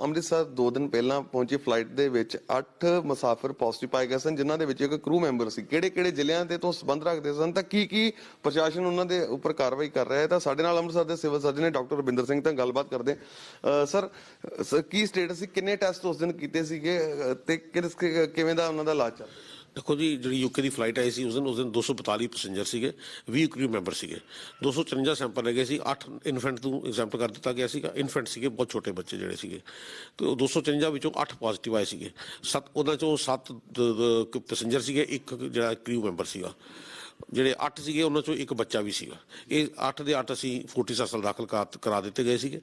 ਅੰਮ੍ਰਿਤਸਰ 2 ਦਿਨ ਪਹਿਲਾਂ ਪਹੁੰਚੀ ਫਲਾਈਟ ਦੇ ਵਿੱਚ 8 ਮੁਸਾਫਰ ਪੋਜ਼ਿਟਿਵ ਪਾਏ ਗਏ ਸਨ, ਜਿਨ੍ਹਾਂ ਦੇ ਵਿੱਚ ਇੱਕ ਕਰੂ ਮੈਂਬਰ ਸੀ। ਕਿਹੜੇ-ਕਿਹੜੇ ਜ਼ਿਲ੍ਹਿਆਂ ਦੇ ਤੋਂ ਸੰਬੰਧ ਰੱਖਦੇ ਸਨ, ਤਾਂ ਕੀ ਕੀ ਪ੍ਰਸ਼ਾਸਨ ਉਹਨਾਂ ਦੇ ਉੱਪਰ ਕਾਰਵਾਈ ਕਰ ਰਿਹਾ ਹੈ? ਤਾਂ ਸਾਡੇ ਨਾਲ ਅੰਮ੍ਰਿਤਸਰ ਦੇ ਸਿਵਲ ਸਰਜਨ ਨੇ ਡਾਕਟਰ ਰਵਿੰਦਰ ਸਿੰਘ ਤਾਂ ਗੱਲਬਾਤ ਕਰਦੇ। ਸਰ ਕੀ ਸਟੇਟਸ ਸੀ? ਕਿੰਨੇ ਟੈਸਟ ਉਸ ਦਿਨ ਕੀਤੇ ਸੀਗੇ? ਅਹ, ਤੇ ਕਿਸ ਕਿਵੇਂ ਦਾ ਉਹਨਾਂ ਦਾ ਇਲਾਜ ਚੱਲ ਰਿਹਾ? ਦੇਖੋ ਜੀ, ਜਿਹੜੀ ਯੂਕੇ ਦੀ ਫਲਾਈਟ ਆਈ ਸੀ, ਉਸ ਦਿਨ ਉਸ ਦਿਨ 242 ਪੈਸੇਂਜਰ ਸੀਗੇ 20 ਕਰੂ ਮੈਂਬਰ ਸੀਗੇ। 254 ਸੈਂਪਲ ਲੱਗੇ ਸੀ 8 ਇਨਫੈਂਟ ਨੂੰ ਐਗਜ਼ੈਂਪਟ ਕਰ ਦਿੱਤਾ ਗਿਆ ਸੀਗਾ। ਇਨਫੈਂਟ ਸੀਗੇ, ਬਹੁਤ ਛੋਟੇ ਬੱਚੇ ਜਿਹੜੇ ਸੀਗੇ। ਤੇ ਉਹ 254 ਵਿੱਚੋਂ 8 ਪੋਜ਼ਿਟਿਵ ਆਏ ਸੀਗੇ। ਸੱਤ ਉਹਨਾਂ ਚੋਂ 7 ਪੈਸੇਂਜਰ ਸੀਗੇ, ਇੱਕ ਜਿਹੜਾ ਕਰੂ ਮੈਂਬਰ ਸੀਗਾ। ਜਿਹੜੇ 8 ਸੀਗੇ, ਉਹਨਾਂ ਚੋਂ ਇੱਕ ਬੱਚਾ ਵੀ ਸੀਗਾ। ਇਹ 8 ਦੇ 8 ਅਸੀਂ ਫੋਰਟਿਸ ਹਸਪਤਾਲ ਦਾਖਲ ਕਰਾ- ਕਰਾ ਦਿੱਤੇ ਗਏ ਸੀਗੇ।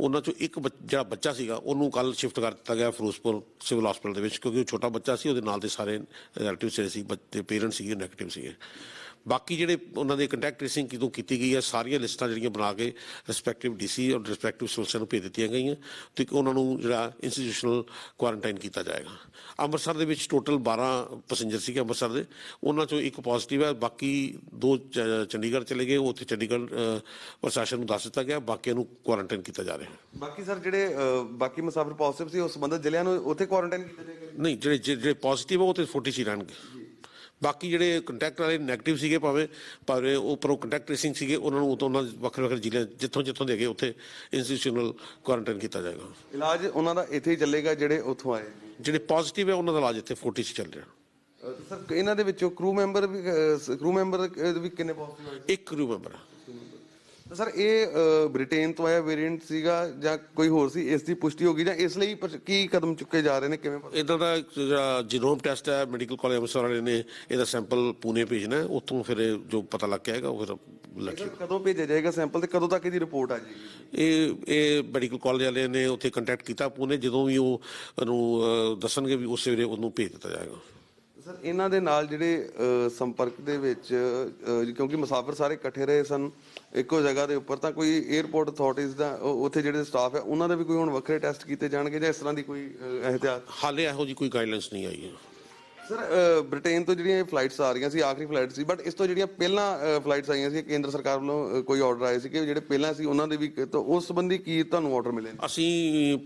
ਉਹਨਾਂ ਚੋਂ ਇੱਕ ਬੱਚ- ਜਿਹੜਾ ਬੱਚਾ ਸੀਗਾ, ਉਹਨੂੰ ਕੱਲ ਸ਼ਿਫਟ ਕਰ ਦਿੱਤਾ ਗਿਆ ਫਿਰੋਜ਼ਪੁਰ ਸਿਵਲ ਹਸਪਤਾਲ ਦੇ ਵਿੱਚ, ਕਿਉਂਕਿ ਉਹ ਛੋਟਾ ਬੱਚਾ ਸੀ, ਉਹਦੇ ਨਾਲ ਦੇ ਸਾਰੇ ਰਿਲੇਟਿਵ ਜਿਹੜੇ ਸੀ, ਬੱਚੇ ਪੇਰੈਂਟਸ ਸੀਗੇ ਨੈਗੇਟਿਵ ਸੀਗੇ। ਬਾਕੀ ਜਿਹੜੇ ਉਹਨਾਂ ਦੇ ਕੰਟੈਕਟ ਟ੍ਰੇਸਿੰਗ ਕਿਦੋਂ ਕੀਤੀ ਗਈ ਹੈ ਸਾਰੀਆਂ ਲਿਸਟਾਂ ਜਿਹੜੀਆਂ ਬਣਾ ਕੇ ਰਿਸਪੈਕਟਿਵ ਡੀਸੀ ਔਰ ਰਿਸਪੈਕਟਿਵ ਸਿਵਲ ਨੂੰ ਭੇਜ ਦਿੱਤੀਆਂ ਗਈਆਂ ਤੇ ਉਹਨਾਂ ਨੂੰ ਜਿਹੜਾ ਇੰਸਟੀਟਿਊਸ਼ਨਲ ਕੁਆਰੰਟਾਈਨ ਕੀਤਾ ਜਾਏਗਾ। ਅੰਮ੍ਰਿਤਸਰ ਦੇ ਵਿੱਚ ਟੋਟਲ 12 ਪੈਸੇਂਜਰ ਸੀਗੇ ਅੰਮ੍ਰਿਤਸਰ ਦੇ। ਉਹਨਾਂ ਚੋਂ ਇੱਕ ਪੋਜ਼ਿਟਿਵ ਹੈ ਬਾਕੀ ਦੋ ਚੰਡੀਗੜ੍ਹ ਚਲੇ ਗਏ ਉਹ ਉੱਥੇ ਚੰਡੀਗੜ੍ਹ ਪ੍ਰਸ਼ਾਸਨ ਨੂੰ ਦੱਸ ਦਿੱਤਾ ਗਿਆ ਬਾਕੀਆਂ ਨੂੰ ਕੁਆਰੰਟਾਈਨ ਕੀਤਾ ਜਾ ਰਿਹਾ। ਹੈ ਬਾਕੀ ਸਰ ਜਿਹੜੇ ਬਾਕੀ ਮੁਸਾਫਰ ਪੋਜ਼ਿਟਿਵ ਸੀ ਉਸ ਸੰਬੰਧਿਤ ਜ਼ਿਲ੍ਹਿਆਂ ਨੂੰ ਉੱਥੇ ਕੁਆਰੰਟਾਈਨ ਕੀਤਾ ਜਾਏਗਾ? ਨਹੀਂ ਜਿਹੜੇ ਜਿਹੜੇ ਪੋਜ਼ਿਟਿਵ ਉਹ ਤੇ 40 ਚ ਹੀ ਰਹਿਣਗੇ। ਬਾਕੀ ਜਿਹੜੇ ਕੰਟੈਕਟ ਵਾਲੇ 네ਗੇਟਿਵ ਸੀਗੇ ਭਾਵੇਂ ਭਾਵੇਂ ਉਹ ਪ੍ਰੋ ਕੰਟੈਕਟ ਟ੍ਰੇਸਿੰਗ ਸੀਗੇ ਉਹਨਾਂ ਨੂੰ ਤਾਂ ਉਹਨਾਂ ਵੱਖਰੇ ਵੱਖਰੇ ਜ਼ਿਲ੍ਹੇ ਜਿੱਥੋਂ ਜਿੱਥੋਂ ਦੇ ਗਏ ਉੱਥੇ ਇੰਸਟੀਟਿਊਸ਼ਨਲ ਕੁਆਰੰਟਾਈਨ ਕੀਤਾ ਜਾਏਗਾ। ਇਲਾਜ ਉਹਨਾਂ ਦਾ ਇੱਥੇ ਹੀ ਚੱਲੇਗਾ ਜਿਹੜੇ ਉੱਥੋਂ ਆਏ ਜਿਹੜੇ ਪੋਜ਼ਿਟਿਵ ਹੈ ਉਹਨਾਂ ਦਾ ਇਲਾਜ ਇੱਥੇ 40 ਚ ਚੱਲ ਰਿਹਾ। ਸਰ ਇਹਨਾਂ ਦੇ ਵਿੱਚੋਂ ਕਰੂ ਮੈਂਬਰ ਵੀ ਕਰੂ ਮੈਂਬਰ ਵੀ ਕਿੰਨੇ ਪੋਜ਼ਿਟਿਵ ਆਏ? ਇੱਕ ਕਰੂ ਮੈਂਬਰ ਹੈ ਸਰ ਇਹ ਬ੍ਰਿਟੇਨ ਤੋਂ ਆਇਆ ਵੇਰੀਐਂਟ ਸੀਗਾ ਜਾਂ ਕੋਈ ਹੋਰ ਸੀ? ਇਸ ਦੀ ਪੁਸ਼ਟੀ ਹੋ ਗਈ ਜਾਂ ਇਸ ਲਈ ਕੀ ਕਦਮ ਚੁੱਕੇ ਜਾ ਰਹੇ ਨੇ? ਕਿਵੇਂ ਪਤਾ? ਇਦਾਂ ਦਾ ਜਿਹੜਾ ਜੀਨੋਮ ਟੈਸਟ ਹੈ ਮੈਡੀਕਲ ਕਾਲਜ ਅੰਮ੍ਰਿਤਸਰ ਵਾਲੇ ਨੇ ਇਹਦਾ ਸੈਂਪਲ ਪੂਨੇ ਭੇਜਣਾ ਉੱਥੋਂ ਫਿਰ ਜੋ ਪਤਾ ਲੱਗ ਕੇ ਆਏਗਾ ਉਹ ਫਿਰ ਲੱਗ ਕਦੋਂ ਭੇਜਿਆ ਜਾਏਗਾ ਸੈਂਪਲ ਤੇ ਕਦੋਂ ਤੱਕ ਇਹਦੀ ਰਿਪੋਰਟ ਆ ਜਾਏਗੀ? ਇਹ ਇਹ ਮੈਡੀਕਲ ਕਾਲਜ ਵਾਲੇ ਨੇ ਉੱਥੇ ਕੰਟੈਕਟ ਕੀਤਾ ਪੂਨੇ ਜਦੋਂ ਵੀ ਉਹ ਅਹ, ਦੱਸਣਗੇ ਵੀ ਉਸੇ ਵੇਲੇ ਉਹਨੂੰ ਭੇਜ ਦਿੱਤਾ ਜਾਏਗਾ। ਸਰ ਇਹਨਾਂ ਦੇ ਨਾਲ ਜਿਹੜੇ ਸੰਪਰਕ ਦੇ ਵਿੱਚ ਕਿਉਂਕਿ ਮੁਸਾਫਰ ਸਾਰੇ ਇਕੱਠੇ ਰਹੇ ਸਨ ਇੱਕੋ ਜਗ੍ਹਾ ਦੇ ਉੱਪਰ ਤਾਂ ਕੋਈ 에어ਪੋਰਟ ਅਥਾਰਟੀਜ਼ ਦਾ ਉੱਥੇ ਜਿਹੜੇ ਸਟਾਫ ਹੈ ਉਹਨਾਂ ਦੇ ਵੀ ਕੋਈ ਹੁਣ ਵੱਖਰੇ ਟੈਸਟ ਕੀਤੇ ਜਾਣਗੇ ਜਾਂ ਇਸ ਤਰ੍ਹਾਂ ਦੀ ਕੋਈ ਅਹ, ਇਹਤਿਆਤ ਹਾਲੇ ਇਹੋ ਜੀ ਕੋਈ ਗਾਈਡਲਾਈਨਸ ਨਹੀਂ ਆਈ ਹੈ। ਸਰ ਬ੍ਰਿਟੇਨ ਤੋਂ ਜਿਹੜੀਆਂ ਇਹ ਫਲਾਈਟਸ ਆ ਰਹੀਆਂ ਸੀ ਆਖਰੀ ਫਲਾਈਟ ਸੀ ਬਟ ਇਸ ਤੋਂ ਜਿਹੜੀਆਂ ਪਹਿਲਾਂ ਫਲਾਈਟਸ ਆਈਆਂ ਸੀ ਕੇਂਦਰ ਸਰਕਾਰ ਵੱਲੋਂ ਕੋਈ ਆਰਡਰ ਆਏ ਸੀ ਕਿ ਜਿਹੜੇ ਪਹਿਲਾਂ ਸੀ ਉਹਨਾਂ ਦੇ ਵੀ ਤਾਂ ਉਸ ਸੰਬੰਧੀ ਕੀ ਤੁਹਾਨੂੰ ਆਰਡਰ ਮਿਲੇ ਅਸੀਂ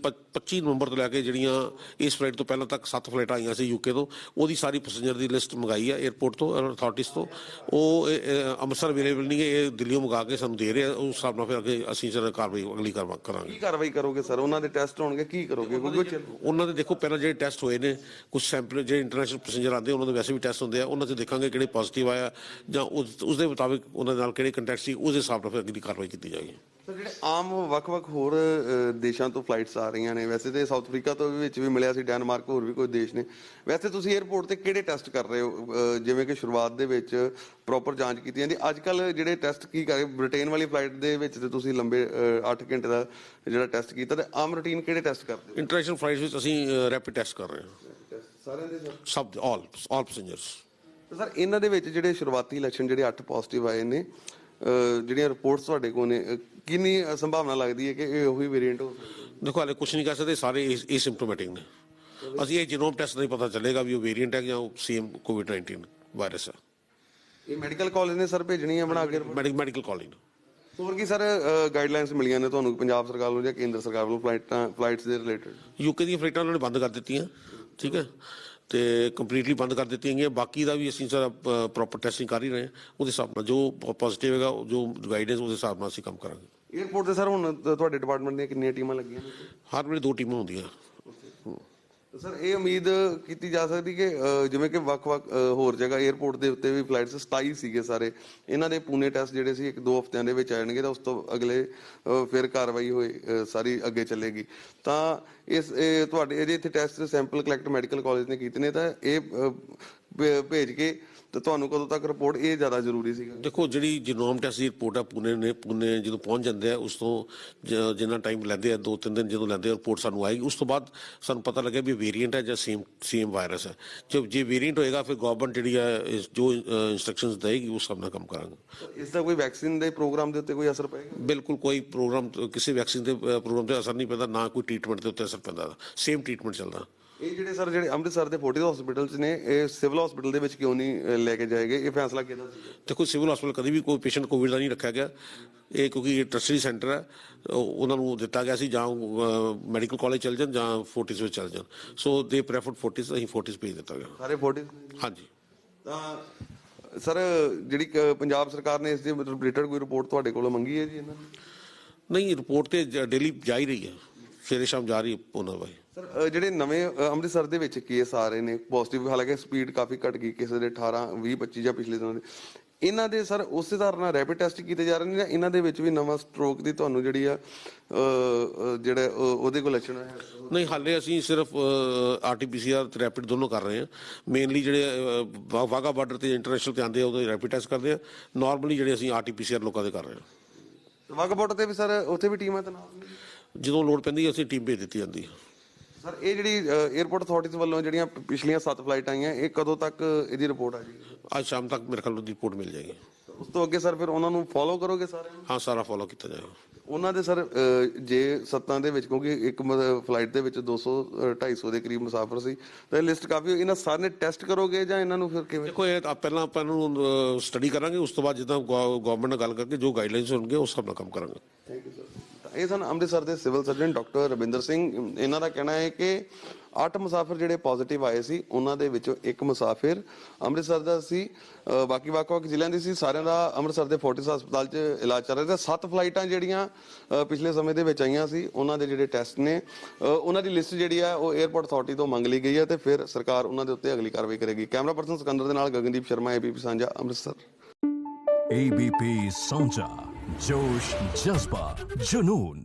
ਪ- 25 ਨਵੰਬਰ ਤੋਂ ਲੈ ਕੇ ਜਿਹੜੀਆਂ ਇਸ ਫਲਾਈਟ ਤੋਂ ਪਹਿਲਾਂ ਤੱਕ 7 ਫਲਾਈਟਾਂ ਆਈਆਂ ਸੀ ਯੂਕੇ ਤੋਂ ਉਹਦੀ ਸਾਰੀ ਪੈਸੇਂਜਰ ਦੀ ਲਿਸਟ ਮੰਗਾਈ ਹੈ 에어ਪੋਰਟ ਤੋਂ। ਅਥਾਰਟੀਜ਼ ਤੋਂ ਉਹ ਅੰਮ੍ਰਿਤਸਰ ਅਵੇਲੇਬਲ ਨਹੀਂ ਹੈ ਇਹ ਦਿੱਲੀੋਂ ਮੰਗਾ ਕੇ ਸਾਨੂੰ ਦੇ ਰਹੇ ਆ ਉਸ ਹਿਸਾਬ ਨਾਲ ਫਿਰ ਅੱਗੇ ਅਸੀਂ ਜਿਹੜਾ ਕਾਰਵਾਈ ਅਗਲੀ ਕਰਵਾ- ਕਰਾਂਗੇ। ਕੀ ਕਾਰਵਾਈ ਕਰੋਗੇ ਸਰ ਉਹਨਾਂ ਦੇ ਟੈਸਟ ਹੋਣਗੇ ਕੀ ਕਰੋਗੇ? ਉਹਨਾਂ ਦੇ ਦੇਖੋ ਪਹਿਲਾਂ ਜਿਹੜੇ ਟੈਸਟ ਹੋਏ ਨੇ ਕੁਝ ਸੈਂਪਲ ਜਿਹੜੇ ਇੰਟਰਨੈਸ਼ਨਲ ਪੈਸੇਂਜਰ ਆਉਂਦੇ ਉਹਨਾਂ ਦੇ ਵੈਸੇ ਵੀ ਟੈਸਟ ਹੁੰਦੇ ਆ ਉਹਨਾਂ 'ਚ ਦੇਖਾਂਗੇ ਕਿਹੜੇ ਪੋਜ਼ਿਟਿਵ ਆਇਆ ਜਾਂ ਉਸ ਦੇ ਮੁਤਾਬਿਕ ਉਹਨਾਂ ਦੇ ਨਾਲ ਕਿਹੜੇ ਕੰਟੈਕਟ ਸੀ ਉਸ ਦੇ ਹਿਸਾਬ ਨਾਲ ਫਿਰ ਅਗਲੀ ਕਾਰਵਾਈ ਕੀਤੀ ਜਾਏਗੀ। ਸਰ ਜਿਹੜੇ ਆਮ ਵੱਖ-ਵੱਖ ਹੋਰ ਦੇਸ਼ਾਂ ਤੋਂ ਫਲਾਈਟਸ ਆ ਰਹੀਆਂ ਨੇ ਵੈਸੇ ਤੇ ਸਾਊਥ ਅਫਰੀਕਾ ਤੋਂ ਵੀ ਵਿੱਚ ਵੀ ਮਿਲਿਆ ਸੀ ਡੈਨਮਾਰਕ ਹੋਰ ਵੀ ਕੋਈ ਦੇਸ਼ ਨੇ। ਵੈਸੇ ਤੁਸੀਂ 에어ਪੋਰਟ ਤੇ ਕਿਹੜੇ ਟੈਸਟ ਕਰ ਰਹੇ ਹੋ? ਜਿਵੇਂ ਕਿ ਸ਼ੁਰੂਆਤ ਦੇ ਵਿੱਚ ਪ੍ਰੋਪਰ ਜਾਂਚ ਕੀਤੀ ਜਾਂਦੀ ਅੱਜ ਕੱਲ ਜਿਹੜੇ ਟੈਸਟ ਕੀ ਕਰ ਬ੍ਰਿਟੇਨ ਵਾਲੀ ਫਲਾਈਟ ਦੇ ਵਿੱਚ ਤੇ ਤੁਸੀਂ ਲੰਬੇ 8 ਘੰਟੇ ਦਾ ਜਿਹੜਾ ਟੈਸਟ ਕੀਤਾ ਤੇ ਆਮ ਰੂਟੀਨ ਕਿਹੜੇ ਟੈਸਟ ਕਰਦੇ ਇੰਟਰਨੈਸ਼ਨਲ ਫਲਾਈਟਸ ਵਿੱਚ ਅਸੀਂ ਰੈਪਿਡ ਟੈਸਟ ਕਰ ਰਹੇ ਹਾਂ ਹੋ। ਸਾਰਿਆਂ ਦੇ ਸਰ? ਸਭ ਆਲ ਆਲ ਪੈਸੇਂਜਰਸ ਤੇ ਸਰ ਇਹਨਾਂ ਦੇ ਵਿੱਚ ਜਿਹੜੇ ਸ਼ੁਰੂਆਤੀ ਲੱਛਣ ਜਿਹੜੇ 8 ਪੋਜ਼ਿਟਿਵ ਆਏ ਨੇ ਜਿਹੜੀਆਂ ਰਿਪੋਰਟਸ ਤੁਹਾਡੇ ਕੋਲ ਨੇ ਕਿੰਨੀ ਸੰਭਾਵਨਾ ਲੱਗਦੀ ਹੈ ਕਿ ਇਹ ਉਹੀ ਵੇਰੀਐਂਟ ਹੋ ਸਕਦਾ ਦੇਖੋ ਹਾਲੇ ਕੁਝ ਨਹੀਂ ਕਰ ਸਕਦੇ ਸਾਰੇ ਏਸਿੰਪਟੋਮੈਟਿਕ ਨੇ। ਅਸੀਂ ਇਹ ਜੀਨੋਮ ਟੈਸਟ ਨਹੀਂ ਪਤਾ ਚੱਲੇਗਾ ਵੀ ਉਹ ਵੇਰੀਐਂਟ ਹੈ ਜਾਂ ਉਹ ਸੇਮ ਕੋਵਿਡ 19 ਵਾਇਰਸ ਹੈ। ਇਹ ਮੈਡੀਕਲ ਕਾਲਜ ਨੇ ਸਰ ਭੇਜਣੀ ਹੈ ਬਣਾ ਕੇ? ਮੈਡੀਕਲ ਮੈਡੀਕਲ ਕਾਲਜ ਹੋਰ ਕੀ ਸਰ ਗਾਈਡਲਾਈਨਸ ਮਿਲੀਆਂ ਨੇ ਤੁਹਾਨੂੰ ਪੰਜਾਬ ਸਰਕਾਰ ਵੱਲੋਂ ਜਾਂ ਕੇਂਦਰ ਸਰਕਾਰ ਵੱਲੋਂ ਫਲਾਈਟਾਂ ਫਲਾਈਟਸ ਦੇ ਰਿਲੇਟਡ ਯੂਕੇ ਦੀਆਂ ਫਲਾਈਟਾਂ ਉਹਨਾਂ ਨੇ ਬੰਦ ਕਰ ਦਿੱਤੀਆਂ। ਠੀਕ ਹੈ? ਤੇ ਕੰਪਲੀਟਲੀ ਬੰਦ ਕਰ ਦਿੱਤੀਆਂ ਗਈਆਂ। ਬਾਕੀ ਦਾ ਵੀ ਅਸੀਂ ਸਾਰਾ ਪ੍ਰੋਪਰ ਟੈਸਟਿੰਗ ਕਰ ਹੀ ਰਹੇ ਹਾਂ। ਉਹਦੇ ਹਿਸਾਬ ਨਾਲ ਜੋ ਪੋਜ਼ਿਟਿਵ ਹੈਗਾ ਜੋ ਗਾਈਡੈਂਸ ਉਹਦੇ ਹਿਸਾਬ ਨਾਲ ਅਸੀਂ ਕੰਮ ਕਰਾਂਗੇ। 에어ਪੋਰਟ ਤੇ ਸਰ ਹੁਣ ਤੁਹਾਡੇ ਡਿਪਾਰਟਮੈਂਟ ਦੀਆਂ ਕਿੰਨੀਆਂ ਟੀਮਾਂ ਲੱਗੀਆਂ ਹਰ ਵੇਲੇ ਦੋ ਟੀਮਾਂ ਹੁੰਦੀਆਂ। ਸਰ, ਇਹ ਉਮੀਦ ਕੀਤੀ ਜਾ ਸਕਦੀ ਕਿ ਜਿਵੇਂ ਕਿ ਵੱਖ-ਵੱਖ ਹੋਰ ਜਗ੍ਹਾ 에어ਪੋਰਟ ਦੇ ਉੱਤੇ ਵੀ ਫਲਾਈਟਸ 27 ਸੀਗੇ ਸਾਰੇ। ਇਹਨਾਂ ਦੇ ਪੂਨੇ ਟੈਸਟ ਜਿਹੜੇ ਸੀ, ਇੱਕ ਦੋ ਹਫ਼ਤਿਆਂ ਦੇ ਵਿੱਚ ਆ ਜਾਣਗੇ, ਤਾਂ ਉਸ ਤੋਂ ਅਗਲੇ ਫਿਰ ਕਾਰਵਾਈ ਹੋਏ ਸਾਰੀ ਅੱਗੇ ਚੱਲੇਗੀ। ਤਾਂ ਇਸ ਤੁਹਾਡੇ, ਇਹਦੇ ਇੱਥੇ test sample collect medical college ਨੇ ਕੀਤੇ ਨੇ, ਤਾਂ ਇਹ ਭੇਜ ਕੇ ਤੇ ਤੁਹਾਨੂੰ ਕਦੋਂ ਤੱਕ ਰਿਪੋਰਟ ਇਹ ਜ਼ਿਆਦਾ ਜ਼ਰੂਰੀ ਸੀਗਾ? ਦੇਖੋ ਜਿਹੜੀ ਜੀਨੋਮ ਟੈਸਟ ਦੀ ਰਿਪੋਰਟ ਆ ਪੁਣੇ ਨੇ ਪੁਣੇ ਜਦੋਂ ਪਹੁੰਚ ਜਾਂਦੇ ਆ ਉਸ ਤੋਂ ਜ- ਜਿੰਨਾ ਟਾਈਮ ਲੈਂਦੇ ਆ ਦੋ ਤਿੰਨ ਦਿਨ ਜਦੋਂ ਲੈਂਦੇ ਆ ਰਿਪੋਰਟ ਸਾਨੂੰ ਆਏਗੀ। ਉਸ ਤੋਂ ਬਾਅਦ ਸਾਨੂੰ ਪਤਾ ਲੱਗਿਆ ਵੀ ਵੇਰੀਐਂਟ ਹੈ ਜਾਂ ਸੇਮ ਸੇਮ ਵਾਇਰਸ ਹੈ। ਜੇ ਜੇ ਵੇਰੀਐਂਟ ਹੋਏਗਾ ਫਿਰ ਗਵਰਨਮੈਂਟ ਜਿਹੜੀ ਹੈ ਇਸ- ਜੋ ਇਨਸਟਰਕਸ਼ਨਸ ਦੇਗੀ ਉਸ ਹਿਸਾਬ ਨਾਲ ਕੰਮ ਕਰਾਂਗੇ। ਇਸ ਦਾ ਕੋਈ ਵੈਕਸੀਨ ਦੇ ਪ੍ਰੋਗਰਾਮ ਦੇ ਉੱਤੇ ਕੋਈ ਅਸਰ ਪਏਗਾ? ਬਿਲਕੁਲ ਕੋਈ ਪ੍ਰੋਗਰਾਮ ਕਿਸੇ ਵੈਕਸੀਨ ਦੇ ਪ੍ਰੋਗਰਾਮ ਤੇ ਅਸਰ ਨਹੀਂ ਪੈਂਦਾ ਨਾ ਕੋਈ ਟ੍ਰੀਟਮੈਂਟ ਦੇ ਉੱਤੇ ਅਸਰ ਪੈਂਦਾ। ਸੇਮ ਟ੍ਰੀਟਮੈਂਟ ਚੱਲਦਾ। ਇਹ ਜਿਹੜੇ ਸਰ ਜਿਹੜੇ ਅੰਮ੍ਰਿਤਸਰ ਦੇ ਫੋਰਟਿਸ ਹਸਪੀਟਲ ਚ ਨੇ ਇਹ ਸਿਵਲ ਹਸਪੀਟਲ ਦੇ ਵਿੱਚ ਕਿਉਂ ਨਹੀਂ ਅਹ, ਲੈ ਕੇ ਜਾਏਗੇ? ਇਹ ਫੈਸਲਾ ਕਿਹਦਾ ਸੀ? ਦੇਖੋ ਸਿਵਲ ਹਸਪਤਾਲ ਕਦੀ ਵੀ ਕੋਈ ਪੇਸ਼ੈਂਟ ਕੋਵਿਡ ਦਾ ਨਹੀਂ ਰੱਖਿਆ ਗਿਆ। ਇਹ ਕਿਉਂਕਿ ਇਹ ਟਰਸਰੀ ਸੈਂਟਰ ਹੈ ਉਹ- ਉਹਨਾਂ ਨੂੰ ਦਿੱਤਾ ਗਿਆ ਸੀ ਜਾਂ ਮੈਡੀਕਲ ਕਾਲਜ ਚਲ ਜਾਣ ਜਾਂ ਫੋਰਟਿਸ ਵਿੱਚ ਚਲ ਜਾਣ। ਸੋ ਦੇ ਪ੍ਰੈਫਰਡ ਫੋਰਟਿਸ ਅਸੀਂ ਫੋਰਟਿਸ ਭੇਜ ਦਿੱਤਾ ਗਿਆ। ਸਾਰੇ ਫੋਰਟਿਸ ਹਾਂਜੀ। ਤਾਂ ਸਰ ਜਿਹੜੀ ਕ- ਪੰਜਾਬ ਸਰਕਾਰ ਨੇ ਇਸ ਦੇ ਰਿਲੇਟਡ ਕੋਈ ਰਿਪੋਰਟ ਤੁਹਾਡੇ ਕੋਲੋਂ ਮੰਗੀ ਹੈ ਜੀ ਇਹਨਾਂ ਨੇ ਨਹੀਂ ਰਿਪੋਰਟ ਤੇ ਡੇਲੀ ਜਾ ਹੀ ਰਹੀ ਹੈ। ਸਵੇਰੇ ਸ਼ਾਮ ਜਾ ਰਹੀ ਹੈ ਉਹਨਾਂ ਬਾਈ। ਸਰ ਅ, ਜਿਹੜੇ ਨਵੇਂ ਅ, ਅੰਮ੍ਰਿਤਸਰ ਦੇ ਵਿੱਚ ਕੇਸ ਆ ਰਹੇ ਨੇ ਪੋਜ਼ਿਟਿਵ ਹਾਲਾਂਕਿ ਸਪੀਡ ਕਾਫੀ ਘਟ ਗਈ ਕਿਸੇ ਦੇ 18 20 25 ਜਾਂ ਪਿਛਲੇ ਦਿਨਾਂ ਦੇ। ਇਹਨਾਂ ਦੇ ਸਰ ਉਸੇ ਹਿਸਾਬ ਨਾਲ ਰੈਪਿਡ ਟੈਸਟ ਕੀਤੇ ਜਾ ਰਹੇ ਨੇ ਜਾਂ ਇਹਨਾਂ ਦੇ ਵਿੱਚ ਵੀ ਨਵਾਂ ਸਟ੍ਰੋਕ ਦੀ ਤੁਹਾਨੂੰ ਜਿਹੜੀ ਆ ਅ, ਅ, ਜਿਹੜਾ ਅ, ਉਹਦੇ ਕੋਲ ਲੱਛਣ ਹੈ? ਨਹੀਂ ਹਾਲੇ ਅਸੀਂ ਸਿਰਫ ਆਰਟੀਪੀਸੀਆਰ ਤੇ ਰੈਪਿਡ ਦੋਨੋਂ ਕਰ ਰਹੇ ਹਾਂ। ਮੇਨਲੀ ਜਿਹੜੇ ਵਾਗਾ ਬਾਰਡਰ ਤੇ ਇੰਟਰਨੈਸ਼ਨਲ ਤੇ ਆਉਂਦੇ ਆ ਉਹਦੇ ਰੈਪਿਡ ਟੈਸਟ ਕਰਦੇ ਆ ਨਾਰਮਲੀ ਜਿਹੜੇ ਅਸੀਂ ਆਰਟੀਪੀਸੀਆਰ ਲੋਕਾਂ ਦੇ ਕਰ ਰਹੇ ਹਾਂ। ਵਾਗਬੋਟ ਤੇ ਵੀ ਸਰ ਉੱਥੇ ਵੀ ਟੀਮਾਂ ਤੈਨਾਤ ਨੇ? ਜਦੋਂ ਲੋੜ ਪੈਂਦੀ ਹੈ ਅਸੀਂ ਟੀਮ ਭੇਜ ਦਿੱਤੀ ਜਾਂਦੀ ਹੈ। ਸਰ ਇਹ ਜਿਹੜੀ 에어ਪੋਰਟ ਅਥਾਰਟੀਜ਼ ਵੱਲੋਂ ਜਿਹੜੀਆਂ ਪਿਛਲੀਆਂ 7 ਫਲਾਈਟਾਂ ਆਈਆਂ ਇਹ ਕਦੋਂ ਤੱਕ ਇਹਦੀ ਰਿਪੋਰਟ ਆ ਜੀ ਅੱਜ ਸ਼ਾਮ ਤੱਕ ਮੇਰੇ ਖਿਆਲ ਉਹਦੀ ਰਿਪੋਰਟ ਮਿਲ ਜਾਏਗੀ। ਉਸ ਤੋਂ ਅੱਗੇ ਸਰ ਫਿਰ ਉਹਨਾਂ ਨੂੰ ਫੋਲੋ ਕਰੋਗੇ ਸਾਰਿਆਂ ਨੂੰ? ਹਾਂ ਸਾਰਾ ਫੋਲੋ ਕੀਤਾ ਜਾਏਗਾ। ਉਹਨਾਂ ਦੇ ਸਰ ਜੇ ਸੱਤਾਂ ਦੇ ਵਿੱਚ ਕਿਉਂਕਿ ਇੱਕ ਫਲਾਈਟ ਦੇ ਵਿੱਚ 200 ਅ, 250 ਦੇ ਕਰੀਬ ਮੁਸਾਫਰ ਸੀ ਤਾਂ ਇਹ ਲਿਸਟ ਕਾਫੀ ਇਹਨਾਂ ਸਾਰੇ ਟੈਸਟ ਕਰੋਗੇ ਜਾਂ ਇਹਨਾਂ ਨੂੰ ਫਿਰ ਕਿਵੇਂ? ਦੇਖੋ ਇਹ ਤਾਂ ਪਹਿਲਾਂ ਆਪਾਂ ਨੂੰ ਸਟੱਡੀ ਕਰਾਂਗੇ ਉਸ ਤੋਂ ਬਾਅਦ ਜਿੱਦਾਂ ਗਵਰਨਮੈਂਟ ਨਾਲ ਗੱਲ ਕਰਕੇ ਜੋ ਗਾਈਡਲਾਈਨਸ ਹੋਣਗੇ ਉਸ ਹਿਸਾਬ ਨਾਲ ਕੰਮ ਕਰਾਂਗੇ। ਥੈਂਕ ਯੂ ਸਰ ਇਹ ਸਨ ਅੰਮ੍ਰਿਤਸਰ ਦੇ civil surgeon doctor Ravinder Singh. ਇਹਨਾਂ ਦਾ ਕਹਿਣਾ ਹੈ ਕਿ ਅੱਠ ਮੁਸਾਫਿਰ ਜਿਹੜੇ ਪੋਜ਼ਿਟਿਵ ਆਏ ਸੀ, ਉਹਨਾਂ ਦੇ ਵਿੱਚੋਂ ਇੱਕ ਮੁਸਾਫਿਰ ਅੰਮ੍ਰਿਤਸਰ ਦਾ ਸੀ। ਬਾਕੀ ਵੱਖ-ਵੱਖ ਜ਼ਿਲ੍ਹਿਆਂ ਦੇ ਸੀ। ਸਾਰਿਆਂ ਦਾ ਅੰਮ੍ਰਿਤਸਰ ਦੇ ਫੋਰਟਿਸ ਹਸਪਤਾਲ 'ਚ ਇਲਾਜ ਚੱਲ ਰਿਹਾ ਸੀ। ਸੱਤ ਫਲਾਈਟਾਂ ਜਿਹੜੀਆਂ ਪਿਛਲੇ ਸਮੇਂ ਦੇ ਵਿੱਚ ਆਈਆਂ ਸੀ, ਉਹਨਾਂ ਦੇ ਜਿਹੜੇ ਟੈਸਟ ਨੇ ਉਹਨਾਂ ਦੀ ਲਿਸਟ ਜਿਹੜੀ ਆ, ਉਹ 에어ਪੋਰਟ ਅਥਾਰਟੀ ਤੋਂ ਮੰਗ ਲਈ ਗਈ ਹੈ ਤੇ ਫਿਰ ਸਰਕਾਰ ਉਹਨਾਂ ਦੇ ਉੱਤੇ ਅਗਲੀ ਕਾਰਵਾਈ ਕਰੇਗੀ। ਕੈਮਰਾ ਪਰਸਨ ਸਿਕੰਦਰ ਦੇ ਨਾਲ ਗਗਨਦੀਪ ਸ਼ਰਮਾ ਏਬੀਪੀ ਸਾਂਝਾ, ਅੰਮ੍ਰਿਤਸਰ। ਏਬੀਪੀ ਸਾਂਝਾ। जोश जज्बा जुनून